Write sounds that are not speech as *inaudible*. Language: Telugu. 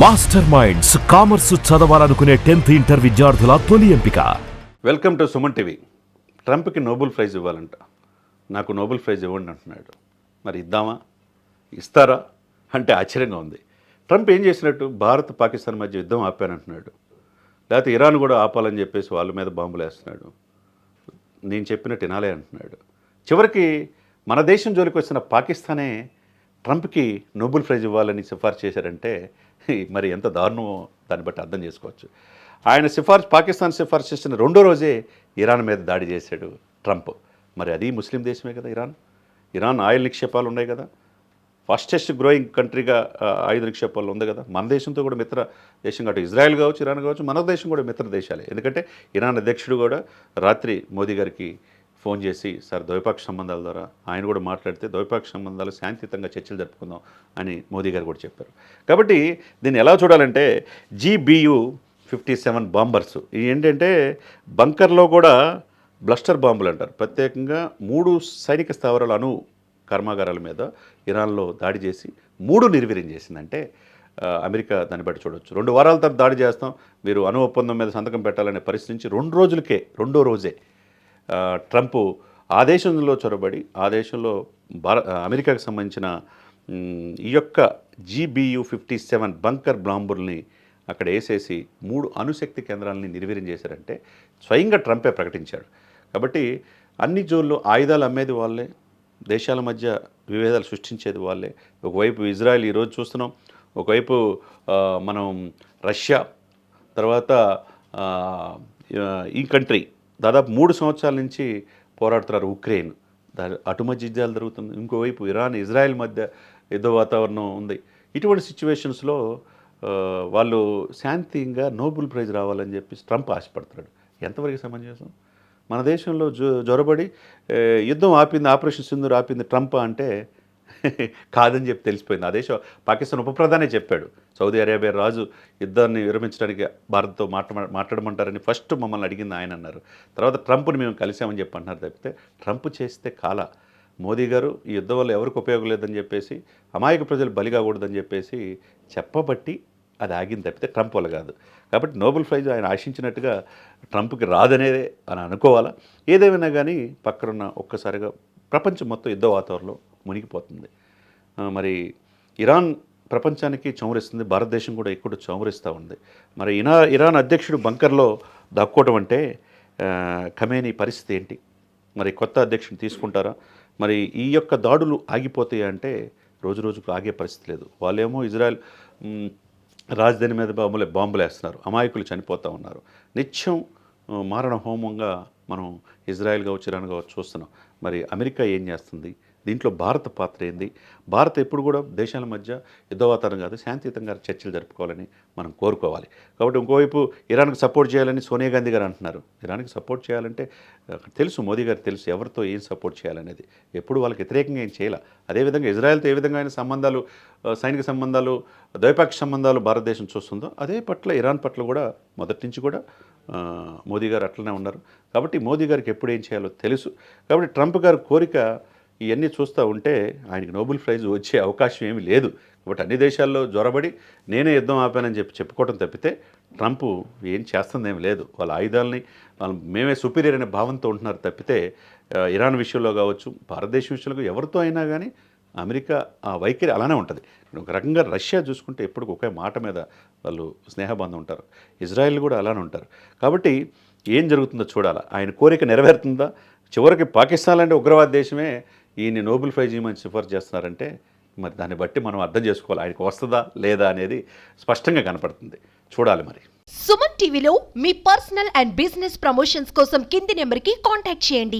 మాస్టర్ మైండ్స్ కామర్స్ చదవాలనుకునే టెన్త్ ఇంటర్ విద్యార్థుల తొలి ఎంపిక. Welcome to Suman TV. ట్రంప్కి Nobel prize ఇవ్వాలంట. నాకు నోబెల్ ప్రైజ్ ఇవ్వండి అంటున్నాడు. మరి ఇద్దామా? ఇస్తారా? అంటే ఆశ్చర్యంగా ఉంది. ట్రంప్ ఏం చేసినట్టు? భారత్ పాకిస్తాన్ మధ్య యుద్ధం ఆపానంటున్నాడు. లేకపోతే ఇరాన్ కూడా ఆపాలని చెప్పేసి వాళ్ళ మీద బాంబులు వేస్తున్నాడు. నేను చెప్పినట్టు వినాలే అంటున్నాడు. చివరికి మన దేశం జోలికి వచ్చిన పాకిస్తానే ట్రంప్కి నోబెల్ ప్రైజ్ ఇవ్వాలని సిఫార్సు చేశారంటే *laughs* మరి ఎంత దారుణమో దాన్ని బట్టి అర్థం చేసుకోవచ్చు. ఆయన సిఫార్సు పాకిస్తాన్ సిఫార్సు చేసిన రెండో రోజే ఇరాన్ మీద దాడి చేశాడు ట్రంప్. మరి అది ముస్లిం దేశమే కదా ఇరాన్? ఇరాన్ ఆయిల్ నిక్షేపాలు ఉన్నాయి కదా? ఫాస్టెస్ట్ గ్రోయింగ్ కంట్రీగా ఆయుధ నిక్షేపాలు ఉంది కదా? మన దేశంతో కూడా మిత్ర దేశం కాబట్టి ఇజ్రాయెల్ కావచ్చు ఇరాన్ కావచ్చు మన దేశం కూడా మిత్ర దేశాలే. ఎందుకంటే ఇరాన్ అధ్యక్షుడు కూడా రాత్రి మోదీ గారికి ఫోన్ చేసి సార్ ద్వైపాక్ష సంబంధాల ద్వారా ఆయన కూడా మాట్లాడితే ద్వైపాక్ష సంబంధాలు శాంతియుతంగా చర్చలు జరుపుకుందాం అని మోదీ గారు కూడా చెప్పారు. కాబట్టి దీన్ని ఎలా చూడాలంటే జీబీయు ఫిఫ్టీ సెవెన్ బాంబర్స్. ఇవి ఏంటంటే బంకర్లో కూడా బ్లస్టర్ బాంబులు అంటారు. ప్రత్యేకంగా మూడు సైనిక స్థావరాల అణు కర్మాగారాల మీద ఇరాన్లో దాడి చేసి మూడు నిర్వీర్యం చేసిందంటే అమెరికా దాన్ని బట్టి చూడొచ్చు. రెండు వారాల తర్వాత దాడి చేస్తాం. మీరు అణు ఒప్పందం మీద సంతకం పెట్టాలనే పరిస్థితి నుంచి రెండు రోజులకే రెండో రోజే ట్రంప్ ఆ దేశంలో చొరబడి ఆ దేశంలో భార అమెరికాకు సంబంధించిన ఈ యొక్క జీబీయు ఫిఫ్టీ సెవెన్ బంకర్ బ్లాంబుల్ని అక్కడ వేసేసి మూడు అణుశక్తి కేంద్రాలని నిర్వీర్యం చేశారంటే స్వయంగా ట్రంపే ప్రకటించాడు. కాబట్టి అన్ని జోన్లు ఆయుధాలు అమ్మేది వాళ్ళే దేశాల మధ్య విభేదాలు సృష్టించేది వాళ్ళే. ఒకవైపు ఇజ్రాయెల్ ఈరోజు చూస్తున్నాం ఒకవైపు మనం రష్యా తర్వాత ఈ కంట్రీ దాదాపు మూడు సంవత్సరాల నుంచి పోరాడుతున్నారు ఉక్రెయిన్. దాని అటు యుద్ధాలు జరుగుతుంది ఇంకోవైపు ఇరాన్ ఇజ్రాయెల్ మధ్య యుద్ధ వాతావరణం ఉంది. ఇటువంటి సిచ్యువేషన్స్లో వాళ్ళు శాంతిగా నోబెల్ ప్రైజ్ రావాలని చెప్పి ట్రంప్ ఆశపడుతున్నాడు. ఎంతవరకు సమంజసం? మన దేశంలో జొ జ్వరబడి యుద్ధం ఆపింది ఆపరేషన్ సింధూర్ ఆపింది ట్రంప్ అంటే కాదని చెప్పి తెలిసిపోయింది. ఆ దేశం పాకిస్తాన్ ఉప ప్రధానే చెప్పాడు. సౌదీ అరేబియా రాజు యుద్ధాన్ని విరమించడానికి భారత్తో మాట్లా మాట్లాడమంటారని ఫస్ట్ మమ్మల్ని అడిగింది ఆయన అన్నారు. తర్వాత ట్రంప్ని మేము కలిసామని చెప్పి అంటున్నారు తప్పితే ట్రంప్ చేస్తే కాల. మోదీ గారు ఈ యుద్ధం వల్ల ఎవరికి ఉపయోగం లేదని చెప్పేసి అమాయక ప్రజలు బలి కాకూడదని చెప్పేసి చెప్పబట్టి అది ఆగింది తప్పితే ట్రంప్ వల్ల కాదు. కాబట్టి నోబెల్ ప్రైజ్ ఆయన ఆశించినట్టుగా ట్రంప్కి రాదనేదే అని అనుకోవాలా? ఏదేమైనా కానీ పక్కనున్న ఒక్కసారిగా ప్రపంచం మొత్తం యుద్ధ వాతావరణంలో మునిగిపోతుంది. మరి ఇరాన్ ప్రపంచానికి చౌమరిస్తుంది భారతదేశం కూడా ఎక్కువ చౌమరిస్తూ ఉంది. మరి ఇనా ఇరాన్ అధ్యక్షుడు బంకర్లో దాక్కోవడం అంటే ఆ, పరిస్థితి ఏంటి? మరి కొత్త అధ్యక్షుని తీసుకుంటారా? మరి ఈ యొక్క దాడులు ఆగిపోతాయి అంటే రోజు రోజుకు ఆగే పరిస్థితి లేదు. వాళ్ళేమో ఇజ్రాయెల్ రాజధాని మీద బాంబులే బాంబులు వేస్తున్నారు అమాయకులు చనిపోతూ ఉన్నారు. నిత్యం మారణ హోమంగా మనం ఇజ్రాయెల్ కావచ్చు ఇరాన్ కావచ్చు చూస్తున్నాం. మరి అమెరికా ఏం చేస్తుంది? దీంట్లో భారత పాత్ర ఏంది? భారత్ ఎప్పుడు కూడా దేశాల మధ్య యుద్ధవాతావరణం కాదు శాంతియుతంగా చర్చలు జరుపుకోవాలని మనం కోరుకోవాలి. కాబట్టి ఇంకోవైపు ఇరాన్కి సపోర్ట్ చేయాలని సోనియా గాంధీ గారు అంటున్నారు. ఇరాన్కి సపోర్ట్ చేయాలంటే తెలుసు మోదీ గారు తెలుసు ఎవరితో ఏం సపోర్ట్ చేయాలనేది. ఎప్పుడు వాళ్ళకి వ్యతిరేకంగా ఏం చేయాలి? అదేవిధంగా ఇజ్రాయెల్తో ఏ విధంగా అయిన సంబంధాలు సైనిక సంబంధాలు ద్వైపాక్షిక సంబంధాలు భారతదేశం చూస్తుందో అదే పట్ల ఇరాన్ పట్ల కూడా మొదటి నుంచి కూడా మోదీ గారు అట్లనే ఉన్నారు. కాబట్టి మోదీ గారికి ఎప్పుడు ఏం చేయాలో తెలుసు. కాబట్టి ట్రంప్ గారి కోరిక ఇవన్నీ చూస్తూ ఉంటే ఆయనకి నోబెల్ ప్రైజ్ వచ్చే అవకాశం ఏమీ లేదు. కాబట్టి అన్ని దేశాల్లో జ్వరబడి నేనే యుద్ధం ఆపానని చెప్పి చెప్పుకోవడం తప్పితే ట్రంప్ ఏం చేస్తుందేమి లేదు. వాళ్ళ ఆయుధాలని వాళ్ళు మేమే సుపీరియర్ అనే భావంతో ఉంటున్నారు తప్పితే ఇరాన్ విషయంలో కావచ్చు భారతదేశం విషయంలో ఎవరితో అయినా కానీ అమెరికా ఆ వైఖరి అలానే ఉంటుంది. ఒక రకంగా రష్యా చూసుకుంటే ఎప్పుడు ఒకే మాట మీద వాళ్ళు స్నేహబంధం ఉంటారు. ఇజ్రాయెల్ కూడా అలానే ఉంటారు. కాబట్టి ఏం జరుగుతుందో చూడాలి? ఆయన కోరిక నెరవేరుతుందా? చివరికి పాకిస్తాన్ లాంటి ఉగ్రవాద దేశమే ఈయన్ని నోబెల్ ప్రైజ్ ఇవ్వమని సిఫార్సు చేస్తున్నారంటే మరి దాన్ని బట్టి మనం అర్థం చేసుకోవాలి. ఆయనకు వస్తుందా లేదా అనేది స్పష్టంగా కనపడుతుంది. చూడాలి మరి. సుమన్ టీవీలో మీ పర్సనల్ అండ్ బిజినెస్ ప్రమోషన్స్ కోసం కింది నెంబర్కి కాంటాక్ట్ చేయండి.